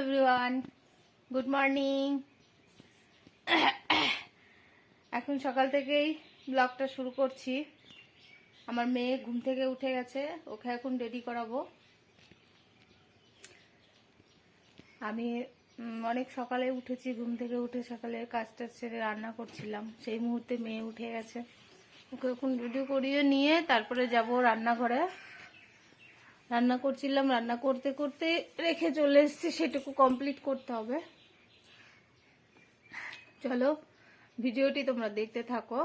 Everyone good morning এখন সকাল থেকেই ব্লগটা শুরু করছি। আমার মেয়ে ঘুম থেকে উঠে গেছে, ওকে এখন রেডি করাবো। আমি অনেক সকালে উঠেছি, ঘুম থেকে উঠে সকালে কাজটা সেরে রান্না করছিলাম। সেই মুহূর্তে মেয়ে উঠে গেছে। ওকে এখন রেডি করিয়ে নিয়ে তারপরে যাব রান্নাঘরে। রান্না করছিলাম, রান্না করতে করতে রেখে চলে এসেছি, সেটুকু কমপ্লিট করতে হবে। চলো, ভিডিওটি তোমরা দেখতে থাকো।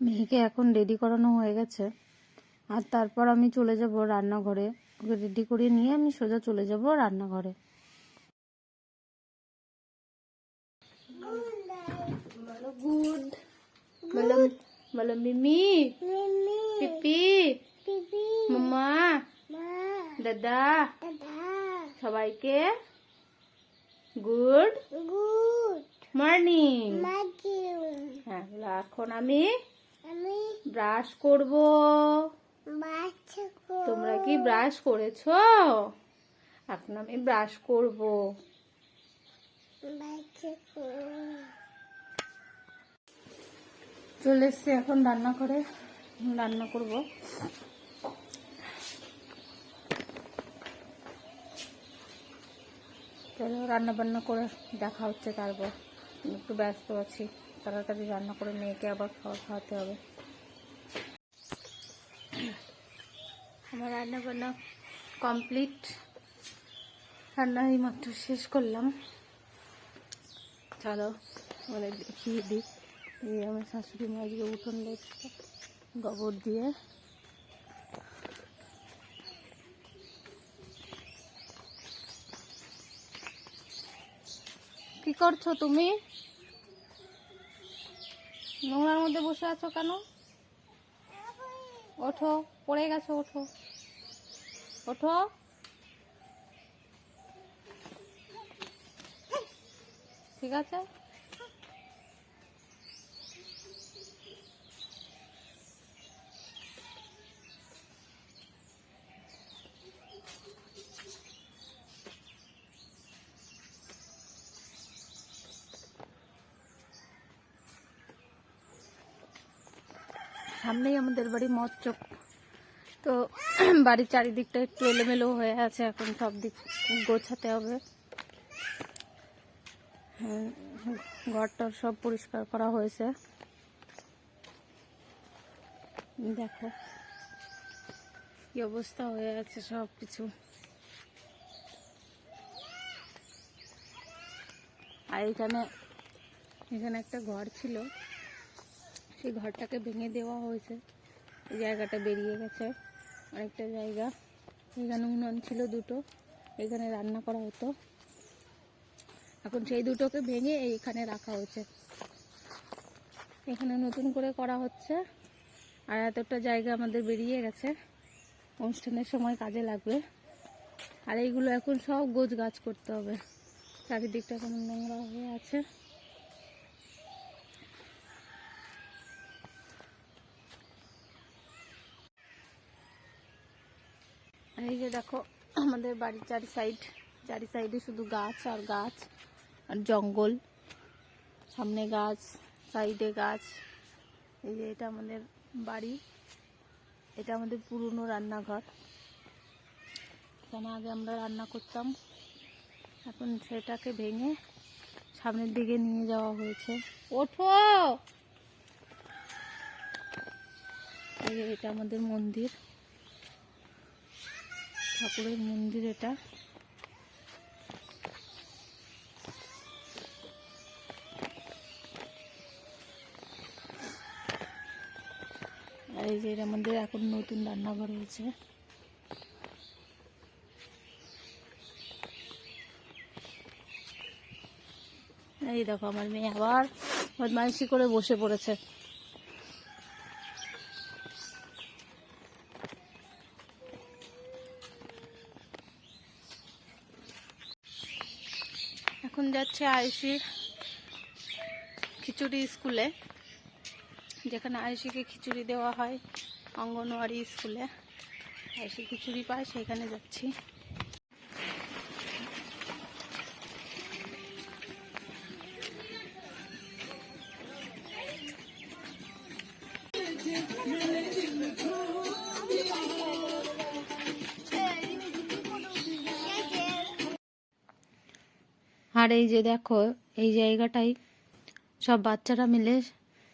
মেয়েকে এখন রেডি করানো হয়ে গেছে। আর তারপর আমি চলে যাব রান্নাঘরে। ওকে রেডি করে নিয়ে আমি সোজা চলে যাব রান্নাঘরে। বলো গুড। বলো বলো মিমি। পিপি। মামা দাদা। সবাইকে। গুড। গুড। মর্নিং। হ্যাঁ এখন আমি। আমি ব্রাশ করব। তোমরা কি ব্রাশ করেছ? এখন আমি ব্রাশ করব। চলে এসছি এখন রান্না করে, রান্না করব। চলো রান্না বান্না করে দেখা হচ্ছে তারপর। একটু ব্যস্ত আছি, তাড়াতাড়ি রান্না করে মেয়েকে আবার খাওয়া খাওয়াতে হবে। আমার রান্না বান্না কমপ্লিট রান্না এই মাত্র শেষ করলাম। চলো মানে দেখিয়ে দিই এই আমার শাশুড়ি মা আজকে উঠোন লেগেছে গোবর দিয়ে। কি করছ তুমি? নোংরার মধ্যে বসে আছো কেন? ওঠো, পড়ে গেছো, ওঠো। ওঠো। ঠিক আছে? সামনেই আমাদের বাড়ি মচ্চক তো বাড়ির চারিদিকটা একটু এলোমেলো হয়ে আছে এখন সব দিক গোছাতে হবে। হ্যাঁ, ঘরটা সব পরিষ্কার করা হয়েছে। দেখো কি অবস্থা হয়ে আছে সব কিছু আর এখানে এখানে একটা ঘর ছিল। সেই ঘরটাকে ভেঙে দেওয়া হয়েছে। জায়গাটা বেরিয়ে গেছে। অনেকটা জায়গা। এখানে উনুন ছিল দুটো। এখানে রান্না করা হতো। এখন সেই দুটোকে ভেঙে এইখানে রাখা হয়েছে। এখানে নতুন করে করা হচ্ছে। আর এতটা জায়গা আমাদের বেরিয়ে গেছে। অনুষ্ঠানের সময় কাজে লাগবে। আর এইগুলো এখন সব গোছ গাছ করতে হবে। চারিদিকটা কেমন নোংরা হয়ে আছে। এই যে দেখো, আমাদের বাড়ির চারি সাইড চারি সাইডে শুধু গাছ আর গাছ আর জঙ্গল। সামনে গাছ, সাইডে গাছ। এই যে এটা আমাদের বাড়ি। এটা আমাদের পুরনো রান্নাঘর। এখানে আগে আমরা রান্না করতাম। এখন সেটাকে ভেঙে সামনের দিকে নিয়ে যাওয়া হয়েছে। ওঠো! এই যে এটা আমাদের মন্দির। ঠাকুরের মন্দির এটা। এই যে এটা আমাদের এখন নতুন রান্নাঘর হয়েছে। এই দেখো আমার মেয়ে আবার বদমাইশি করে বসে পড়েছে। এখন যাচ্ছে আয়ুষির খিচুড়ি স্কুলে, যেখানে আয়ুষিকে খিচুড়ি দেওয়া হয় অঙ্গনওয়াড়ি স্কুলে। আয়ুষি খিচুড়ি পায়, সেখানে যাচ্ছি। আর এই যে দেখো, এই জায়গাটাই সব বাচ্চারা মিলে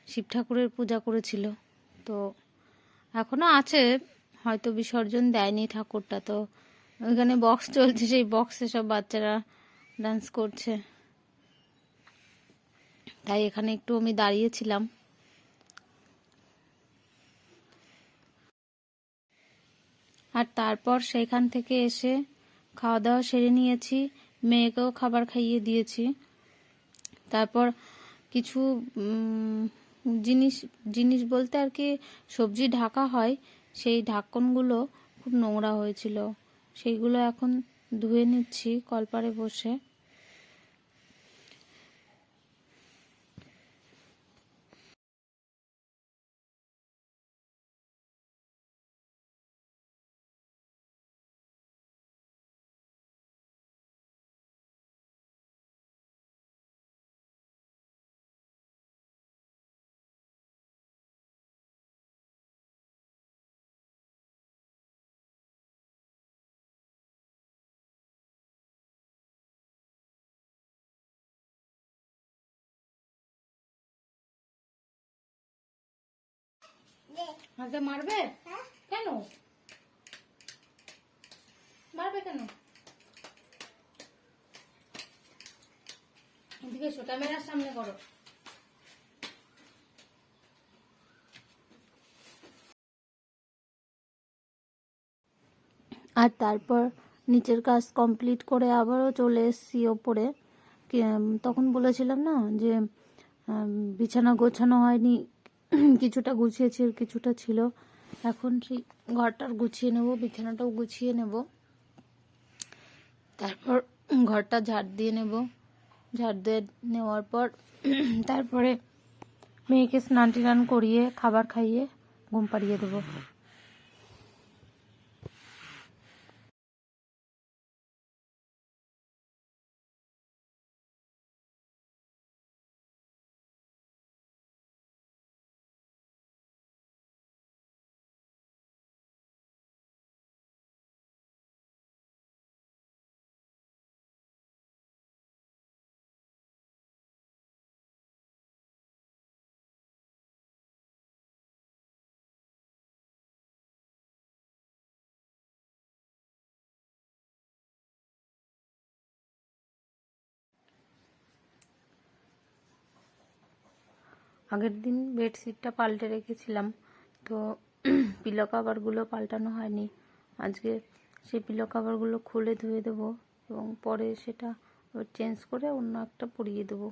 শিব ঠাকুরের পূজা করেছিল। তো এখনও আছে, হয়তো বিসর্জন দেয়নি ঠাকুরটা, তো ওইখানে বক্স চলছে, সেই বক্সে সব বাচ্চারা ডান্স করছে। তাই এখানে একটু আমি দাঁড়িয়েছিলাম। আর তারপর সেইখান থেকে এসে খাওয়া দাওয়া সেরে নিয়েছি। মেয়েকেও খাবার খাইয়ে দিয়েছি। তারপর কিছু জিনিস জিনিস বলতে আর কি সবজি ঢাকা হয়, সেই ঢাকনগুলো খুব নোংরা হয়েছিল। সেইগুলো এখন ধুয়ে নিচ্ছি কলপারে বসে। হাতে মারবে? কেন? মারবে কেন? এদিকে এসো ক্যামেরার সামনে করো। আর তারপর নিচের কাজ কমপ্লিট করে আবারও চলে এসেছি ওপরে। তখন বলেছিলাম না যে বিছানা গোছানো হয়নি। কিছুটা গুছিয়েছি, কিছুটা ছিল। এখন সেই ঘরটার গুছিয়ে নেব, বিছানাটাও গুছিয়ে নেব। তারপর ঘরটা ঝাড় দিয়ে নেব। ঝাড় দিয়ে নেওয়ার পর তারপরে মেয়েকে স্নান টান করিয়ে, খাবার খাইয়ে ঘুম পাড়িয়ে দেবো। আগের দিন বেডশিটটা পাল্টে রেখেছিলাম, তো পিলো কাভারগুলো পাল্টানো হয়নি। আজকে সেই পিলো কাভারগুলো খুলে ধুয়ে দেবো এবং পরে সেটা চেঞ্জ করে অন্য একটা পরিয়ে দেবো।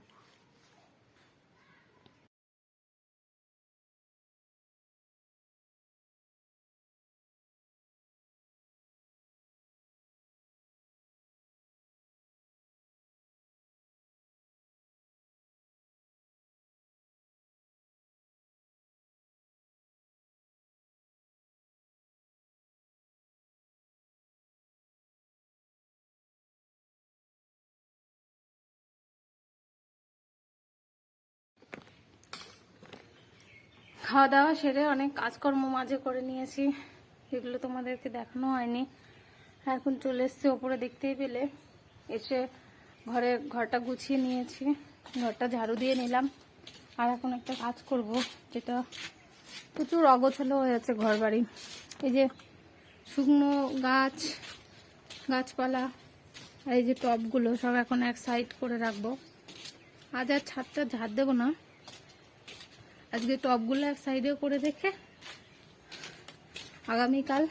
খাওয়া দাওয়া সেরে অনেক কাজকর্ম মাঝে করে নিয়েছি। এগুলো তোমাদেরকে দেখানো হয়নি। এখন চলে এসছি ওপরে দেখতেই পেলে। এসে ঘরে, ঘরটা গুছিয়ে নিয়েছি। ঘরটা ঝাড়ু দিয়ে নিলাম। আর এখন একটা কাজ করব, যেটা প্রচুর অগোছালো হয়ে আছে ঘর বাড়ি এই যে শুকনো গাছ, গাছপালা এই যে টবগুলো সব এখন এক সাইড করে রাখব। আজ আর ছাদটা ঝাড় দেবো না। আজকে টবগুলো এক সাইডে করে রেখে আগামীকাল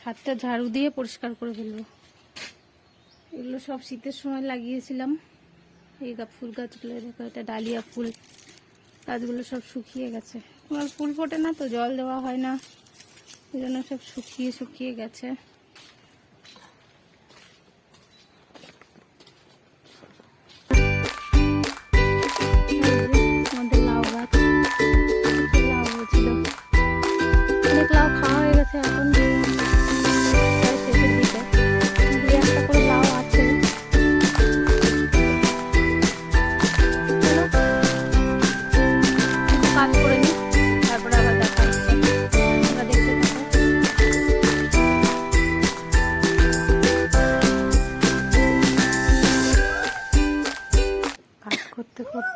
ছাদটা ঝাড়ু দিয়ে পরিষ্কার করে ফেলব। এগুলো সব শীতের সময় লাগিয়েছিলাম। এই গা ফুল গাছগুলো দেখো, এটা ডালিয়া ফুল। গাছগুলো সব শুকিয়ে গেছে। তোমার ফুল ফোটে না তো? জল দেওয়া হয় না। এই জন্য সব শুকিয়ে শুকিয়ে গেছে।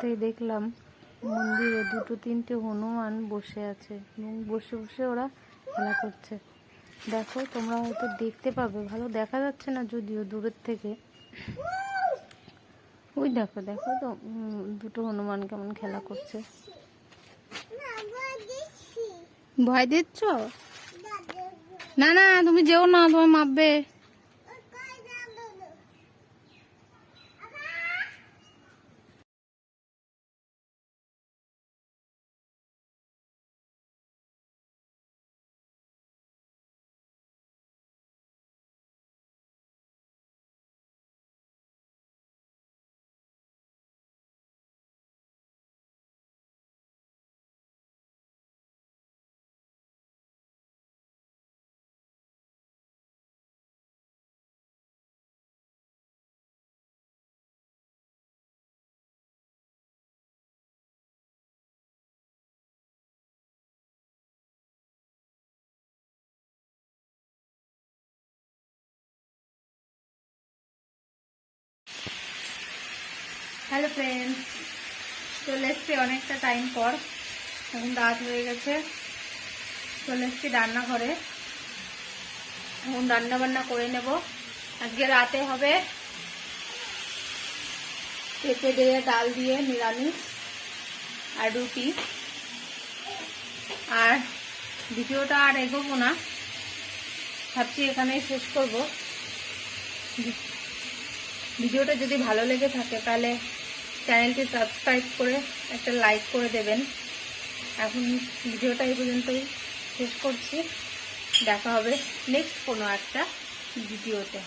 করতেই দেখলাম মন্দিরে দুটো, তিনটে হনুমান বসে আছে। এবং বসে বসে ওরা খেলা করছে। দেখো, তোমরা হয়তো দেখতে পাবে, ভালো দেখা যাচ্ছে না যদিও দূরের থেকে। ওই দেখো দেখো তো দুটো হনুমান কেমন খেলা করছে। ভয় দিচ্ছ? না না, তুমি যেও না তোমার মাপবে হ্যালো ফ্রেন্ডস চলে এসছি অনেকটা টাইম পর। এখন রাত হয়ে গেছে। চলে এসছি রান্নাঘরে। এখন রান্না বান্না করে নেব। আজকে রাতে হবে পেঁপে দিয়ে ডাল দিয়ে নিরামিষ আর রুটি। আর ভিডিওটা আর এগোবো না। ভাবছি এখানেই শেষ করব। ভিডিওটা যদি ভালো লেগে থাকে তাহলে চ্যানেলটি সাবস্ক্রাইব করে একটা লাইক করে দেবেন। এখন ভিডিওটা এই পর্যন্তই শেষ করছি। দেখা হবে নেক্সট কোনো একটা ভিডিওতে।